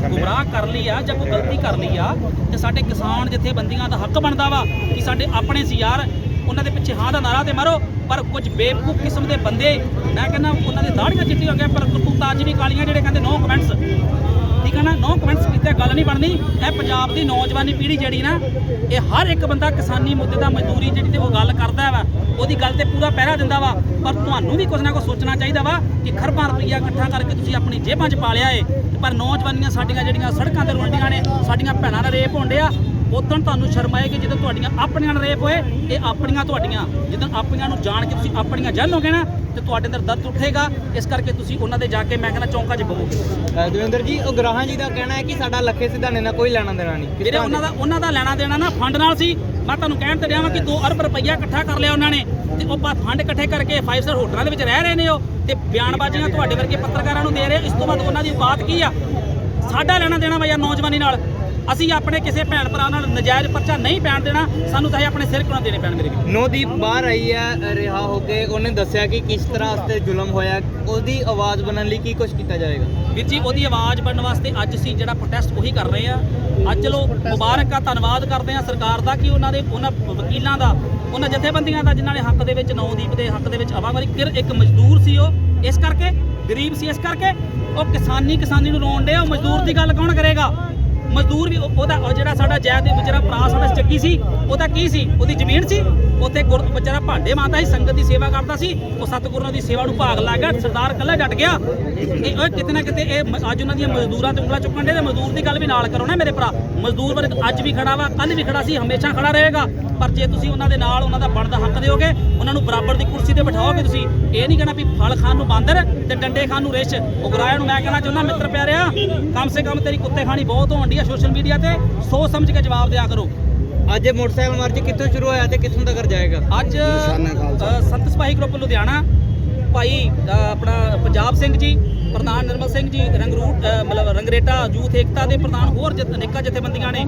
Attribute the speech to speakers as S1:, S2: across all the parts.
S1: ਗੁੰਮਰਾਹ ਕਰ ਲਈ ਆ ਜਾਂ ਕੋਈ ਗਲਤੀ ਕਰ ਲਈ ਆ, ਤੇ ਸਾਡੇ ਕਿਸਾਨ ਜਥੇਬੰਦੀਆਂ ਦਾ ਹੱਕ ਬਣਦਾ ਵਾ ਕਿ ਸਾਡੇ ਆਪਣੇ ਸੀ ਯਾਰ, ਉਹਨਾਂ ਦੇ ਪਿੱਛੇ ਹਾਂ ਦਾ ਨਾਰਾ ਤੇ ਮਾਰੋ, ਪਰ ਕੁਝ ਬੇਵਕੂਫ ਕਿਸਮ ਦੇ ਬੰਦੇ, ਮੈਂ ਕਹਿੰਦਾ ਉਹਨਾਂ ਦੇ ਦਾੜੀਆਂ ਚਿੱਟੀਆਂ ਹੋ ਗਈਆਂ, ਪਰ ਕਰਤੂਤਾਂ ਅੱਜ ਵੀ ਕਾਲੀਆਂ, ਜਿਹੜੇ ਕਹਿੰਦੇ ਨੋ ਕਮੈਂਟਸ ਠੀਕ ਹੈ ਨਾ? ਨੋ ਕਮੈਂਟਸ ਕੀਤੇ ਗੱਲ ਨਹੀਂ ਬਣਨੀ। ਇਹ ਪੰਜਾਬ ਦੀ ਨੌਜਵਾਨੀ ਪੀੜ੍ਹੀ ਜਿਹੜੀ ਨਾ, ਇਹ ਹਰ ਇੱਕ ਬੰਦਾ ਕਿਸਾਨੀ ਮੁੱਦੇ ਦਾ ਮਜ਼ਦੂਰੀ ਜਿਹੜੀ ਤੇ ਉਹ ਗੱਲ ਕਰਦਾ ਵਾ, ਉਹਦੀ ਗੱਲ ਤੇ ਪੂਰਾ ਪਹਿਰਾ ਦਿੰਦਾ ਵਾ। ਪਰ ਤੁਹਾਨੂੰ ਵੀ ਕੁਝ ਨਾ ਕੁਝ ਸੋਚਣਾ ਚਾਹੀਦਾ ਵਾ ਕਿ ਖਰਬਾਂ ਰੁਪਈਆ ਇਕੱਠਾ ਕਰਕੇ ਤੁਸੀਂ ਆਪਣੀ ਜੇਬਾਂ 'ਚ ਪਾ ਲਿਆ ਏ। ਪਰ ਨੌਜਵਾਨੀਆਂ ਸਾਡੀਆਂ ਜਿਹੜੀਆਂ ਸੜਕਾਂ ਤੇ ਰੁਲਦੀਆਂ ਨੇ, ਸਾਡੀਆਂ ਭੈਣਾਂ ਦਾ ਰੇਪ ਹੋਣ ਡਿਆ, ਉਦੋਂ ਤੁਹਾਨੂੰ ਸ਼ਰਮ ਆਏਗੀ ਜਦੋਂ ਤੁਹਾਡੀਆਂ ਆਪਣੀਆਂ ਨਾਲ ਰੇਪ ਹੋਏ, ਇਹ ਆਪਣੀਆਂ ਤੁਹਾਡੀਆਂ। ਜਦੋਂ ਆਪਣੀਆਂ ਨੂੰ ਜਾਣ ਕੇ ਤੁਸੀਂ ਆਪਣੀਆਂ ਜਾਣੋਗੇ ਨਾ, ਤੇ ਤੁਹਾਡੇ ਅੰਦਰ ਦਰਦ ਉੱਠੇਗਾ। ਇਸ ਕਰਕੇ ਤੁਸੀਂ ਉਹਨਾਂ ਦੇ ਜਾ ਕੇ ਮੈਂ ਕਹਿੰਦਾ ਚੌਂਕਾਂ 'ਚ ਬਹੋਗੇ
S2: ਦਵਿੰਦਰ ਜੀ, ਉਹ ਗ੍ਰਾਹਾਂ ਜੀ ਦਾ ਕਹਿਣਾ ਹੈ ਕਿ ਸਾਡਾ ਲੱਖੇ ਸਿਧਾਣੇ ਨਾਲ ਕੋਈ ਲੈਣਾ ਦੇਣਾ ਨਹੀਂ।
S1: ਵੀਰੇ ਉਹਨਾਂ ਦਾ ਉਹਨਾਂ ਦਾ ਲੈਣਾ ਦੇਣਾ ਨਾ ਫੰਡ ਨਾਲ ਸੀ। ਮੈਂ ਤੁਹਾਨੂੰ ਕਹਿਣ ਤੇ ਰਿਹਾ ਵਾਂ ਕਿ 2 ਅਰਬ ਰੁਪਈਆ ਇਕੱਠਾ ਕਰ ਲਿਆ ਉਹਨਾਂ ਨੇ। ਤੇ ਉਹ ਬਾ ਫੰਡ ਇਕੱਠੇ ਕਰਕੇ 5 ਸਟਾਰ ਹੋਟਲਾਂ ਦੇ ਵਿੱਚ ਰਹਿ ਰਹੇ ਨੇ ਉਹ। ਤੇ ਬਿਆਨਬਾਜ਼ੀਆਂ ਤੁਹਾਡੇ ਵਰਗੇ ਪੱਤਰਕਾਰਾਂ ਨੂੰ ਦੇ ਰਹੇ ਇਸ ਤੋਂ ਬਾਅਦ ਉਹਨਾਂ ਦੀ ਔਕਾਤ ਕੀ ਆ? ਸਾਡਾ ਲੈਣਾ ਦੇਣਾ ਵਾ ਯਾਰ ਨੌਜਵਾਨੀ ਨਾਲ। ਅਸੀਂ ਆਪਣੇ ਕਿਸੇ ਭੈਣ ਭਰਾ ਨਾਲ ਨਜਾਇਜ਼ ਪਰਚਾ ਨਹੀਂ ਪੈਣ ਦੇਣਾ ਸਾਨੂੰ ਚਾਹੇ ਆਪਣੇ ਸਿਰ ਕਿਉਂ ਦੇਣੇ ਪੈਣ ਮੇਰੇ
S2: ਨੋਦੀਪ ਬਾਹਰ ਆਈ ਹੈ ਰਿਹਾ ਹੋ ਕੇ ਉਹਨੇ ਦੱਸਿਆ ਕਿ ਕਿਸ ਤਰ੍ਹਾਂ ਉਸਤੇ ਜ਼ੁਲਮ ਹੋਇਆ ਉਹਦੀ ਆਵਾਜ਼ ਬਣਨ ਲਈ ਕੀ ਕੁਝ ਕੀਤਾ ਜਾਏਗਾ?
S1: ਵੀਰ ਜੀ ਉਹਦੀ ਆਵਾਜ਼ ਬਣਨ ਵਾਸਤੇ ਅੱਜ ਅਸੀਂ ਜਿਹੜਾ ਪ੍ਰੋਟੈਸਟ ਉਹੀ ਕਰ ਰਹੇ ਆ। ਅੱਜ ਚਲੋ ਮੁਬਾਰਕ ਆ ਧੰਨਵਾਦ ਕਰਦੇ ਆ ਸਰਕਾਰ ਦਾ ਕਿ ਉਹਨਾਂ ਦੇ ਉਹਨਾਂ ਵਕੀਲਾਂ ਦਾ ਉਹਨਾਂ ਜਥੇਬੰਦੀਆਂ ਦਾ ਜਿਨ੍ਹਾਂ ਨੇ ਹੱਕ ਦੇ ਵਿੱਚ ਨੌਦੀਪ ਦੇ ਹੱਕ ਦੇ ਵਿੱਚ ਆਵਾਜ਼ਾਰੀ ਕਿਰ ਇੱਕ ਮਜ਼ਦੂਰ ਸੀ ਉਹ ਇਸ ਕਰਕੇ ਗਰੀਬ ਸੀ ਇਸ ਕਰਕੇ ਉਹ ਕਿਸਾਨੀ ਕਿਸਾਨੀ ਨੂੰ ਰੋਣ ਡਿਆ ਉਹ ਮਜ਼ਦੂਰ ਦੀ ਗੱਲ ਕੌਣ ਕਰੇਗਾ? ਮਜ਼ਦੂਰ ਵੀ ਉਹਦਾ ਜਿਹੜਾ ਸਾਡਾ ਜੈਦ ਦੇ ਵਿਚਾਰਾ ਭਰਾ ਸਾਡਾ ਚੱਕੀ ਸੀ ਉਹਦਾ ਕੀ ਸੀ? ਉਹਦੀ ਜ਼ਮੀਨ ਸੀ। ਉੱਥੇ ਗੁਰ ਵਿਚਾਰਾ ਭਾਂਡੇ ਮਾਤਾ ਸੀ, ਸੰਗਤ ਦੀ ਸੇਵਾ ਕਰਦਾ ਸੀ। ਉਹ ਸਤਿਗੁਰਾਂ ਦੀ ਸੇਵਾ ਨੂੰ ਭਾਗ ਲਾ ਗਿਆ, ਸਰਦਾਰ ਕੱਲਾ ਡਟ ਗਿਆ। ਇਹ ਉਹ ਕਿਤੇ ਨਾ ਕਿਤੇ ਇਹ ਅੱਜ ਉਹਨਾਂ ਦੀਆਂ ਮਜ਼ਦੂਰਾਂ ਤੇ ਉਂਗਲਾਂ ਚੁੱਕਣ ਦੇ ਮਜ਼ਦੂਰ ਦੀ ਗੱਲ ਵੀ ਨਾਲ ਕਰੋ ਨਾ ਮੇਰੇ ਭਰਾ। ਮਜ਼ਦੂਰ ਵਰਗ ਅੱਜ ਵੀ ਖੜਾ ਵਾ ਕੱਲ ਵੀ ਖੜਾ ਸੀ, ਹਮੇਸ਼ਾ ਖੜਾ ਰਹੇਗਾ। ਪਰ ਜੇ ਤੁਸੀਂ ਉਹਨਾਂ ਦੇ ਨਾਲ ਉਹਨਾਂ ਦਾ ਬਣਦਾ ਹੱਕ ਦਿਓਗੇ ਉਹਨਾਂ ਨੂੰ ਬਰਾਬਰ ਦੀ ਕੁਰਸੀ ਤੇ ਬਿਠਾਓਗੇ ਤੁਸੀਂ ਇਹ ਨਹੀਂ ਕਹਿਣਾ ਵੀ ਫਲ ਖਾਣ ਨੂੰ ਬਾਂਦਰ ਤੇ ਡੰਡੇ ਖਾਣ ਨੂੰ ਰਿਛ ਉਗਰਾਇਆ ਨੂੰ ਮੈਂ ਕਹਿਣਾ ਚਾਹੁੰਦਾ ਮਿੱਤਰ ਪਿਆਰਿਆ ਕਮ ਸੇ ਕਮ ਤੇਰੀ ਕੁੱਤੇ ਖਾਣੀ ਬਹੁਤ ਹੋਣ ਆ ਸੋਸ਼ਲ ਮੀਡੀਆ ਤੇ ਸੋਚ ਸਮਝ ਕੇ ਜਵਾਬ ਦਿਆ ਕਰੋ।
S2: ਅੱਜ ਇਹ ਮੋਟਰਸਾਈਕਲ ਮਾਰਚ ਕਿੱਥੋਂ ਸ਼ੁਰੂ ਹੋਇਆ ਤੇ ਕਿੱਥੋਂ ਤੱਕ ਜਾਏਗਾ?
S1: ਅੱਜ ਸੰਤ ਸਿਪਾਹੀ ਗਰੁੱਪ ਲੁਧਿਆਣਾ ਭਾਈ ਆਪਣਾ ਪੰਜਾਬ ਸਿੰਘ ਜੀ ਪ੍ਰਧਾਨ ਨਿਰਮਲ ਸਿੰਘ ਜੀ ਰੰਗਰੂਟ ਮਤਲਬ ਰੰਗਰੇਟਾ ਯੂਥ ਏਕਤਾ ਦੇ ਪ੍ਰਧਾਨ ਹੋਰ ਅਨੇਕਾਂ ਜਥੇਬੰਦੀਆਂ ਨੇ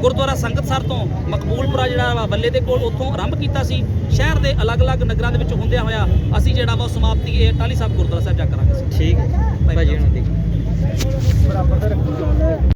S1: ਗੁਰਦੁਆਰਾ ਸੰਗਤਸਰ ਤੋਂ ਮਕਬੂਲਪੁਰਾ ਜਿਹੜਾ ਵਾ ਬੱਲੇ ਦੇ ਕੋਲ ਉੱਥੋਂ ਆਰੰਭ ਕੀਤਾ ਸੀ। ਸ਼ਹਿਰ ਦੇ ਅਲੱਗ-ਅਲੱਗ ਨਗਰਾਂ ਦੇ ਵਿੱਚ ਹੁੰਦਿਆਂ ਹੋਇਆ ਅਸੀਂ ਜਿਹੜਾ ਵਾ ਸਮਾਪਤੀ ਇਹ ਟਾਲੀ ਸਾਹਿਬ ਗੁਰਦੁਆਰਾ ਸਾਹਿਬ ਜਾ ਕਰਾਂਗੇ।
S2: ਠੀਕ ਹੈ ਭਾਜੀ ਹੁਣ ਦੀ